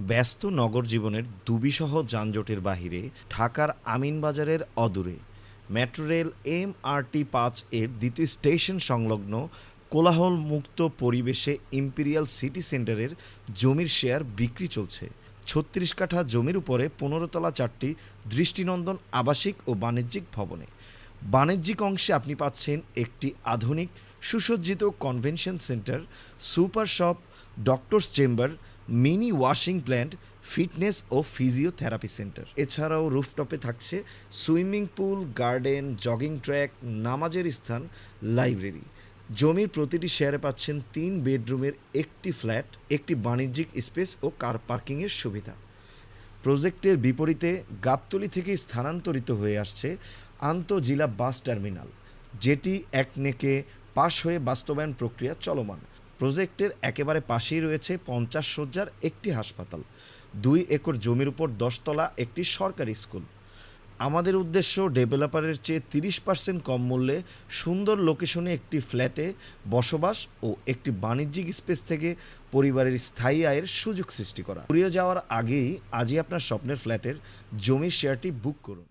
ব্যস্ত নগর জীবনের দুবিসহ যানজটের বাহিরে ঢাকার আমিনবাজারের অদূরে মেট্রো রেল এম আরটি পাঁচ এর দ্বিতীয় স্টেশন সংলগ্ন কোলাহল মুক্ত পরিবেশে ইম্পেরিয়াল সিটি সেন্টারের জমির শেয়ার বিক্রি চলছে। ছত্রিশ কাঠা জমির উপরে পনেরোতলা চারটি দৃষ্টিনন্দন আবাসিক ও বাণিজ্যিক ভবনে। বাণিজ্যিক অংশে আপনি পাচ্ছেন একটি আধুনিক সুসজ্জিত convention centre, super shop, doctors chamber mini washing plant fitness ও ফিজিওথেরাপি সেন্টার। এছাড়াও রুফটপে থাকছে swimming pool, garden, jogging track, নামাজের স্থান, লাইব্রেরি। জমির প্রতিটি শেয়ারে পাচ্ছেন তিন বেডরুমের একটি ফ্ল্যাট, একটি বাণিজ্যিক স্পেস ও কার পার্কিংয়ের সুবিধা। প্রজেক্টের বিপরীতে গাবতলী থেকে স্থানান্তরিত হয়ে আসছে আন্তঃজেলা বাস টার্মিনাল, যেটি একনেকে পাশ হয়ে বাস্তবায়ন প্রক্রিয়া চলমান। প্রজেক্টের একেবারে পাশেই রয়েছে পঞ্চাশ শয্যার একটি হাসপাতাল। দুই একর জমির উপর দশতলা একটি সরকারি স্কুল। আমাদের উদ্দেশ্য ডেভেলপারের চেয়ে তিরিশ পার্সেন্ট কম মূল্যে সুন্দর লোকেশনে একটি ফ্ল্যাটে বসবাস ও একটি বাণিজ্যিক স্পেস থেকে পরিবারের স্থায়ী আয়ের সুযোগ সৃষ্টি করা। ঘুরিয়ে যাওয়ার আগেই আজই আপনার স্বপ্নের ফ্ল্যাটের জমির শেয়ারটি বুক করুন।